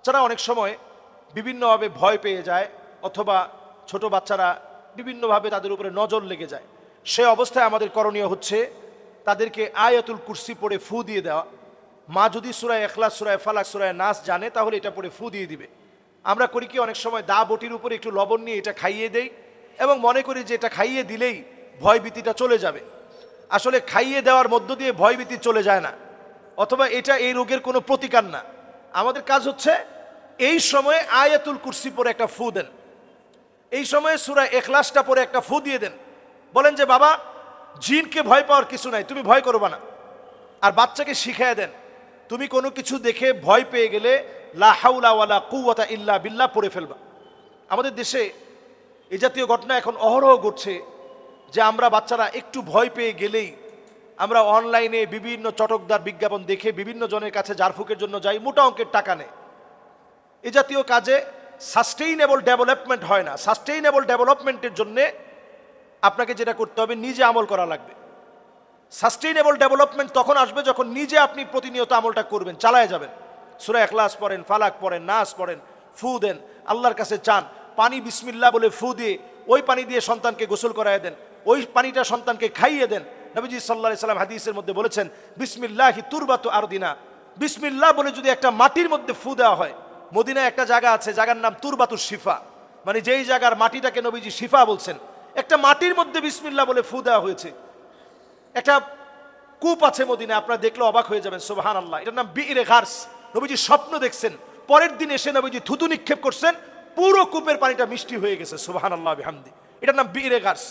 বাচ্চারা অনেক সময় বিভিন্নভাবে ভয় পেয়ে যায় অথবা ছোট বাচ্চারা বিভিন্নভাবে তাদের উপরে নজর লেগে যায়। সে অবস্থায় আমাদের করণীয় হচ্ছে তাদেরকে আয়াতুল কুরসি পড়ে ফু দিয়ে দেওয়া। মা যদি সুরায় এখলাস সুরায় ফালাক, সুরায় নাচ জানে তাহলে এটা পড়ে ফু দিয়ে দিবে। আমরা করি কি অনেক সময় দা বটির উপরে একটু লবণ নিয়ে এটা খাইয়ে দেই এবং মনে করি যে এটা খাইয়ে দিলেই ভয়ভীতিটা চলে যাবে। আসলে খাইয়ে দেওয়ার মধ্য দিয়ে ভয়ভীতি চলে যায় না। অথবা এটা এই রোগের কোনো প্রতিকার না। আমাদের কাজ হচ্ছে এই সময়ে আয়াতুল কুরসি পরে একটা ফু দেন। এই সময়ে সুরা এখলাসটা পরে একটা ফু দিয়ে দেন। বলেন যে, বাবা, জিনকে ভয় পাওয়ার কিছু নাই, তুমি ভয় করবা না। আর বাচ্চাকে শিখায় দেন, তুমি কোনো কিছু দেখে ভয় পেয়ে গেলে লা হাউলা ওয়ালা কুওয়াতা ইল্লা বিল্লা পড়ে ফেলবা। আমাদের দেশে এ জাতীয় ঘটনা এখন অহরহ ঘটছে যে আমরা বাচ্চারা একটু ভয় পেয়ে গেলেই আমরা অনলাইনে বিভিন্ন চটকদার বিজ্ঞাপন দেখে বিভিন্ন জনের কাছে জারফুকের জন্য যাই, মোটা অঙ্কের টাকা নেয় এ জাতীয় কাজে সাস্টেইনেবল ডেভেলপমেন্ট হয় না। সাস্টেইনেবল ডেভেলপমেন্টের জন্যে আপনাকে যেটা করতে হবে, নিজে আমল করা লাগবে। সাস্টেইনেবল ডেভেলপমেন্ট তখন আসবে যখন নিজে আপনি প্রতিনিয়ত আমলটা করবেন, চালায় যাবেন। সুরা এখলাস পড়েন, ফালাক পড়েন, নাস পড়েন, ফু দেন, আল্লাহর কাছে চান। পানি বিসমিল্লা বলে ফু দিয়ে, ওই পানি দিয়ে সন্তানকে গোসল করায় দেন, ওই পানিটা সন্তানকে খাইয়ে দেন নবীজি সাল্লাহ সাল্লাম হাদিসের মধ্যে বলেছেন, বিসমিল্লাহি তুরবাত আর দিনা বিসমিল্লাহ বলে যদি একটা মাটির মধ্যে ফু দেওয়া হয়, মদিনায় একটা জায়গা আছে, জায়গার নাম তুরবাতুর শিফা। মানে যেই জায়গার মাটিটাকে নবীজি শিফা বলছেন, একটা মাটির মধ্যে বিসমিল্লাহ বলে ফু দেওয়া হয়েছে। একটা কূপ আছে মদিনা আপনারা দেখলে অবাক হয়ে যাবেন সোবাহান আল্লাহ এটার নাম বিরে ঘার্স। নবীজি স্বপ্ন দেখছেন, পরের দিন এসে নবীজি থুতু নিক্ষেপ করছেন, পুরো কূপের পানিটা মিষ্টি হয়ে গেছে সোবাহান আল্লাহ বিহামদি। এটার নাম বিরে ঘার্স।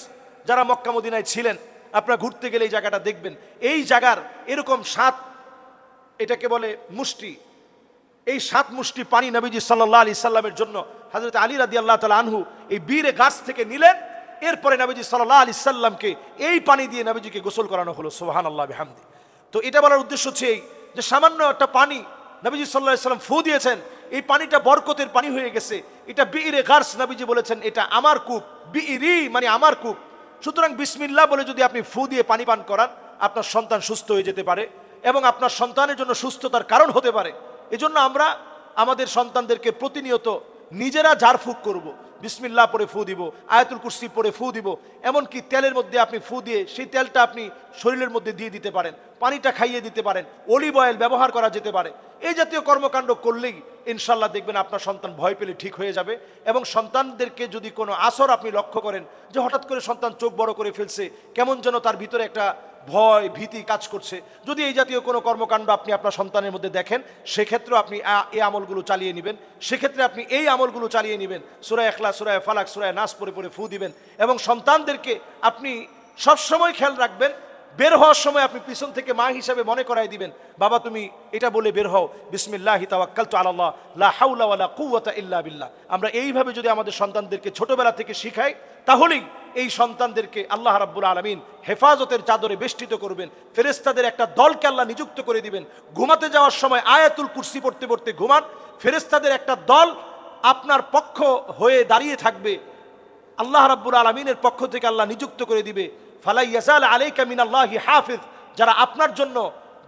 যারা মক্কা মদিনায় ছিলেন আপনারা ঘুরতে গেলে এই জায়গাটা দেখবেন। এই জায়গার এরকম সাত, এটাকে বলে মুষ্টি। এই সাত মুষ্টি পানি নবীজি সাল্লাহ আলি সাল্লামের জন্য হজরত আলী রাদি আল্লাহ তালা আনহু এই বীরে গাছ থেকে নিলেন। এরপরে নবীজি সাল্লাহ আলি সাল্লামকে এই পানি দিয়ে নবীজিকে গোসল করানো হলো। সোহান আল্লাহ বিহামদি। তো এটা বলার উদ্দেশ্য হচ্ছে এই যে সামান্য একটা পানি নবীজি সাল্লাহ সাল্লাম ফু দিয়েছেন, এই পানিটা বরকতের পানি হয়ে গেছে। এটা বীরে গার্স নবীজি বলেছেন, এটা আমার কূপ। বিইরি মানে আমার কূপ। সুতরাং বিসমিল্লা বলে যদি আপনি ফু দিয়ে পানি পান করান, আপনার সন্তান সুস্থ হয়ে যেতে পারে এবং আপনার সন্তানের জন্য সুস্থতার কারণ হতে পারে এজন্য আমরা আমাদের সন্তানদেরকে প্রতিনিয়ত নিজেরা ঝাড়ফুঁক করব। বিসমিল্লাহ পরে ফু দিব, আয়াতুল কুরসি পরে ফু দিব, এমনকি তেলের মধ্যে আপনি ফু দিয়ে সেই তেলটা আপনি শরীরের মধ্যে দিয়ে দিতে পারেন, পানিটা খাইয়ে দিতে পারেন, অলিভ অয়েল ব্যবহার করা যেতে পারে। এই জাতীয় কর্মকাণ্ড করলেই ইনশাল্লাহ দেখবেন আপনার সন্তান ভয় পেলে ঠিক হয়ে যাবে এবং সন্তানদেরকে যদি কোনো আসর আপনি লক্ষ্য করেন যে হঠাৎ করে সন্তান চোখ বড় করে ফেলছে, কেমন যেন তার ভিতরে একটা ভয় ভীতি কাজ করছে। যদি এই জাতীয় কোনো কর্মকাণ্ড আপনি আপনার সন্তানের মধ্যে দেখেন সেক্ষেত্রে আপনি এই আমলগুলো চালিয়ে নেবেন, সেক্ষেত্রে আপনি এই আমলগুলো চালিয়ে নেবেন। সুরায় এখলা সুরায় ফালাক, সুরায় নাচ পরে পরে ফু দিবেন। এবং সন্তানদেরকে আপনি সবসময় খেয়াল রাখবেন, বের হওয়ার সময় আপনি পিছন থেকে মা হিসাবে মনে করাই দিবেন, বাবা, তুমি এটা বলে বের হও, বিসমিল্লাহি তাওয়াক্কালতু আলাল্লাহ, লা হাওলা ওয়ালা কুওয়াতা ইল্লা বিল্লাহ। আমরা এইভাবে যদি আমাদের সন্তানদেরকে ছোটবেলা থেকে শিখাই, তাহলেই এই সন্তানদেরকে আল্লাহ রাব্বুল আলামিন হেফাজতের চাদরে বেষ্টিত করবেন ফেরেস্তাদের একটা দলকে আল্লাহ নিযুক্ত করে দিবেন। ঘুমাতে যাওয়ার সময় আয়াতুল কুর্সি পড়তে পড়তে ঘুমান ফেরেস্তাদের একটা দল আপনার পক্ষ হয়ে দাঁড়িয়ে থাকবে। আল্লাহ রাব্বুল আলমিনের পক্ষ থেকে আল্লাহ নিযুক্ত করে দিবে। ফালাই ইয়াসাল আলাইকা মিনাল্লাহি হাফিজ। যারা আপনার জন্য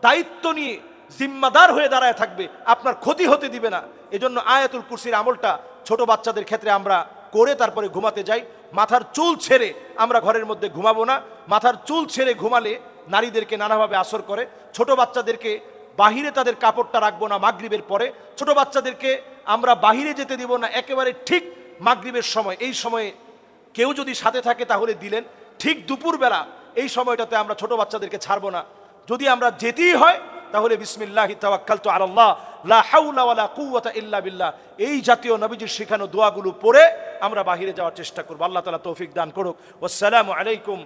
দায়িত্ব নিয়ে জিম্মাদার হয়ে দাঁড়ায় থাকবে, আপনার ক্ষতি হতে দিবে না। এজন্য আয়াতুল কুরসির আমলটা ছোট বাচ্চাদের ক্ষেত্রে আমরা করে তারপরে ঘুমাতে যাই। মাথার চুল ছেড়ে আমরা ঘরের মধ্যে ঘুমাবো না। মাথার চুল ছেড়ে ঘুমালে নারীদেরকে নানাভাবে আসর করে। ছোট বাচ্চাদেরকে বাহিরে তাদের কাপড়টা রাখব না মাগরিবের পরে। ছোট বাচ্চাদেরকে আমরা বাহিরে যেতে দিব না, একেবারে ঠিক মাগরিবের সময়। এই সময়ে কেউ যদি সাথে থাকে তাহলে দিলেন। ঠিক দুপুরবেলা এই সময়টাতে আমরা ছোট বাচ্চাদেরকে ছাড়বো না। যদি আমরা যেতেই হয়, তাহলে বিসমিল্লাহি তাওয়াক্কালতু আলাল্লাহ কুওয়াতা ইল্লা বিল্লাহ। এই জাতীয় নবীজির শেখানো দোয়াগুলো পড়ে আমরা বাহিরে যাওয়ার চেষ্টা করব। আল্লাহ তাআলা তৌফিক দান করুক। আসসালামু আলাইকুম।